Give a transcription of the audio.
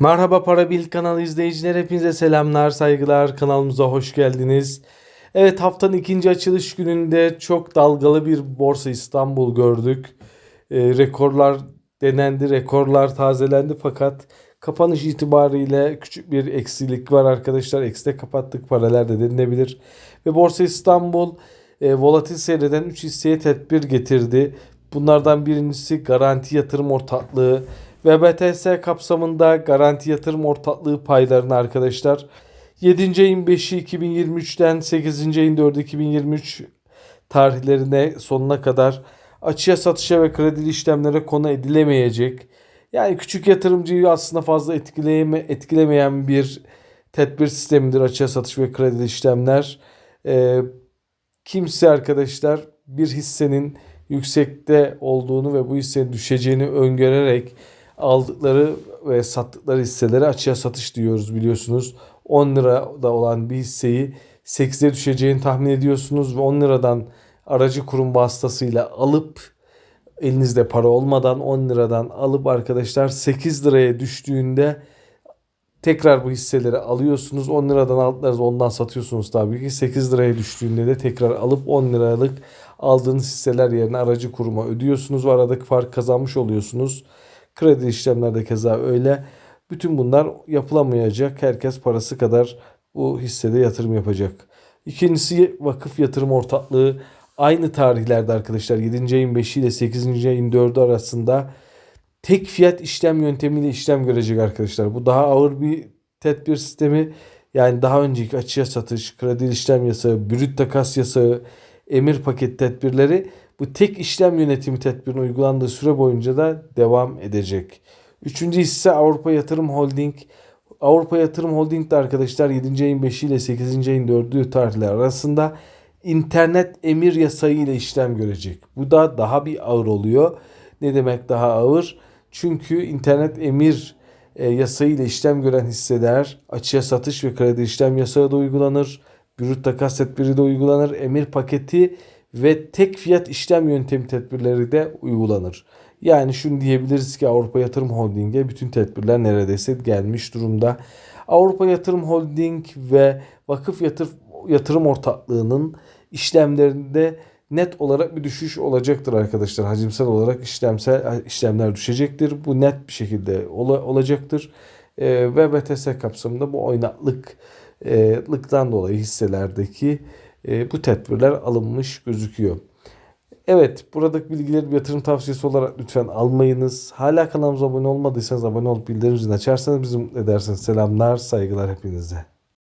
Merhaba Para Bil kanalı izleyiciler hepinize selamlar saygılar kanalımıza hoş geldiniz. Evet haftanın ikinci açılış gününde çok dalgalı bir borsa İstanbul gördük. Ee, rekorlar denendi rekorlar tazelendi fakat kapanış itibariyle küçük bir eksilik var arkadaşlar. Ekside kapattık paralar da denilebilir. Ve borsa İstanbul e, volatil seyreden 3 hisseye tedbir getirdi. Bunlardan birincisi Garanti Yatırım Ortaklığı ve kapsamında Garanti Yatırım Ortaklığı paylarını arkadaşlar 7. ayın 5'i 2023'ten 8. ayın 4'ü 2023 tarihlerine sonuna kadar açığa satışa ve kredili işlemlere konu edilemeyecek. Yani küçük yatırımcıyı aslında fazla etkileyeme, etkilemeyen bir tedbir sistemidir açığa satış ve kredili işlemler. Ee, kimse arkadaşlar bir hissenin yüksekte olduğunu ve bu hissenin düşeceğini öngörerek aldıkları ve sattıkları hisseleri açığa satış diyoruz biliyorsunuz. 10 lirada olan bir hisseyi 8'e düşeceğini tahmin ediyorsunuz ve 10 liradan aracı kurum vasıtasıyla alıp elinizde para olmadan 10 liradan alıp arkadaşlar 8 liraya düştüğünde tekrar bu hisseleri alıyorsunuz. 10 liradan aldıklarınızı ondan satıyorsunuz tabii ki. 8 liraya düştüğünde de tekrar alıp 10 liralık aldığınız hisseler yerine aracı kuruma ödüyorsunuz ve aradaki fark kazanmış oluyorsunuz. Kredi işlemlerde keza öyle. Bütün bunlar yapılamayacak. Herkes parası kadar bu hissede yatırım yapacak. İkincisi vakıf yatırım ortaklığı. Aynı tarihlerde arkadaşlar 7. ayın 5'i ile 8. ayın 4'ü arasında tek fiyat işlem yöntemiyle işlem görecek arkadaşlar. Bu daha ağır bir tedbir sistemi. Yani daha önceki açığa satış, kredi işlem yasağı, brüt takas yasağı, emir paket tedbirleri bu tek işlem yönetimi tedbirinin uygulandığı süre boyunca da devam edecek. Üçüncü hisse Avrupa Yatırım Holding. Avrupa Yatırım Holding de arkadaşlar 7. ayın 5'i ile 8. ayın 4'ü tarihler arasında internet emir yasağı ile işlem görecek. Bu da daha bir ağır oluyor. Ne demek daha ağır? Çünkü internet emir e, yasağı ile işlem gören hisseler açığa satış ve kredi işlem yasağı da uygulanır. Brüt takas tedbiri de uygulanır. Emir paketi ve tek fiyat işlem yöntemi tedbirleri de uygulanır. Yani şunu diyebiliriz ki Avrupa Yatırım Holding'e bütün tedbirler neredeyse gelmiş durumda. Avrupa Yatırım Holding ve Vakıf Yatır, Yatırım Ortaklığı'nın işlemlerinde net olarak bir düşüş olacaktır arkadaşlar. Hacimsel olarak işlemsel işlemler düşecektir. Bu net bir şekilde ola, olacaktır. E, ve BTS kapsamında bu oynaklıktan dolayı hisselerdeki e, bu tedbirler alınmış gözüküyor. Evet buradaki bilgileri bir yatırım tavsiyesi olarak lütfen almayınız. Hala kanalımıza abone olmadıysanız abone olup bildirim zilini açarsanız bizim edersiniz. Selamlar saygılar hepinize.